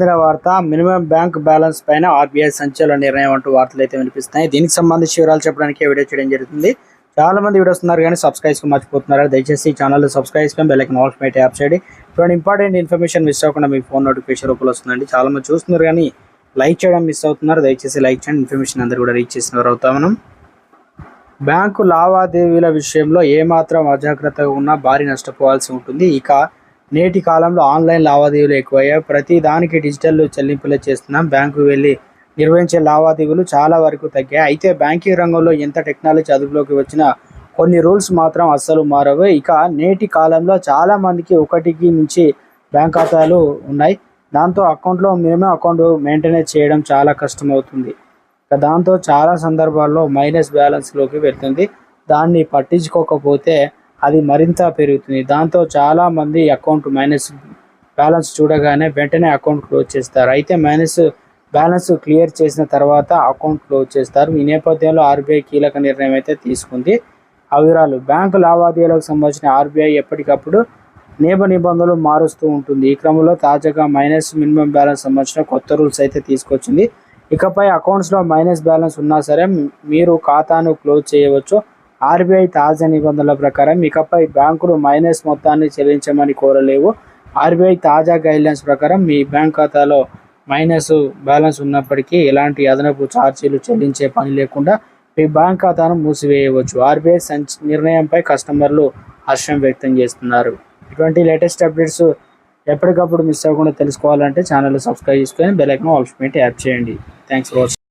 వార్త minimum bank balance పైన RBI సంచలన నిర్ణయం అంటూ వార్తలు అయితే వినిపిస్తున్నాయి. దీనికి సంబంధించి వివరాలు చెప్పడానికి వీడియో చేయడం జరుగుతుంది. చాలా మంది వీడియో వస్తున్నారు కానీ సబ్స్క్రైబ్ మర్చిపోతున్నారు. దయచేసి ఛానల్ సబ్స్క్రైబ్ చేసుకొని బెల్ ఐకన్ మేట్ యాప్ చేయండి. ఇటువంటి ఇంపార్టెంట్ ఇన్ఫర్మేషన్ మిస్ అవ్వకుండా మీ ఫోన్ నోటిఫికేషన్ రూపంలో వస్తుందండి. చాలా మంది చూస్తున్నారు కానీ లైక్ చేయడం మిస్ అవుతున్నారు. దయచేసి లైక్ చేయండి. ఇన్ఫర్మేషన్ అందరూ కూడా రీచ్ చేసిన వారు అవుతాం మనం. బ్యాంకు లావాదేవీల విషయంలో ఏమాత్రం అజాగ్రత్తగా ఉన్నా భారీ నష్టపోవాల్సి ఉంటుంది. ఇక నేటి కాలంలో ఆన్లైన్ లావాదేవీలు ఎక్కువయ్యాయి. ప్రతి దానికి డిజిటల్ చెల్లింపులు చేస్తున్నాం. బ్యాంకు వెళ్ళి నిర్వహించే లావాదేవీలు చాలా వరకు తగ్గాయి. అయితే బ్యాంకింగ్ రంగంలో ఎంత టెక్నాలజీ అదుపులోకి వచ్చినా కొన్ని రూల్స్ మాత్రం అస్సలు మారవు. ఇక నేటి కాలంలో చాలామందికి ఒకటికి మించి బ్యాంక్ ఖాతాలు ఉన్నాయి. దాంతో అకౌంట్లో మినిమం అకౌంట్ మెయింటెనెన్స్ చేయడం చాలా కష్టమవుతుంది. ఇక దాంతో చాలా సందర్భాల్లో మైనస్ బ్యాలెన్స్లోకి వెళ్తుంది. దాన్ని పట్టించుకోకపోతే అది మరింత పెరుగుతుంది. దాంతో చాలామంది అకౌంట్ మైనస్ బ్యాలెన్స్ చూడగానే వెంటనే అకౌంట్ క్లోజ్ చేస్తారు. అయితే మైనస్ బ్యాలెన్స్ క్లియర్ చేసిన తర్వాత అకౌంట్ క్లోజ్ చేస్తారు. ఈ నేపథ్యంలో ఆర్బీఐ కీలక నిర్ణయం అయితే తీసుకుంది. ఆ వివరాలు బ్యాంకు లావాదేవీలకు సంబంధించిన ఆర్బీఐ ఎప్పటికప్పుడు నియమ నిబంధనలు మారుస్తూ ఉంటుంది. ఈ క్రమంలో తాజాగా మైనస్ మినిమం బ్యాలెన్స్ సంబంధించిన కొత్త రూల్స్ అయితే తీసుకొచ్చింది. ఇకపై అకౌంట్స్లో మైనస్ బ్యాలెన్స్ ఉన్నా సరే మీరు ఖాతాను క్లోజ్ చేయవచ్చు. ఆర్బీఐ తాజా నిబంధనల ప్రకారం ఇకపై బ్యాంకులు మైనస్ మొత్తాన్ని చెల్లించమని కోరలేవు. ఆర్బీఐ తాజా గైడ్లైన్స్ ప్రకారం మీ బ్యాంక్ ఖాతాలో మైనస్ బ్యాలెన్స్ ఉన్నప్పటికీ ఎలాంటి అదనపు ఛార్జీలు చెల్లించే పని లేకుండా మీ బ్యాంక్ ఖాతాను మూసివేయవచ్చు. ఆర్బీఐ సంచ నిర్ణయంపై కస్టమర్లు హర్షం వ్యక్తం చేస్తున్నారు. ఇటువంటి లేటెస్ట్ అప్డేట్స్ ఎప్పటికప్పుడు మిస్ అవ్వకుండా తెలుసుకోవాలంటే ఛానల్ సబ్స్క్రైబ్ చేసుకొని బెల్ ఐకాన్ ఆల్స్ యాప్ చేయండి. Thanks for watching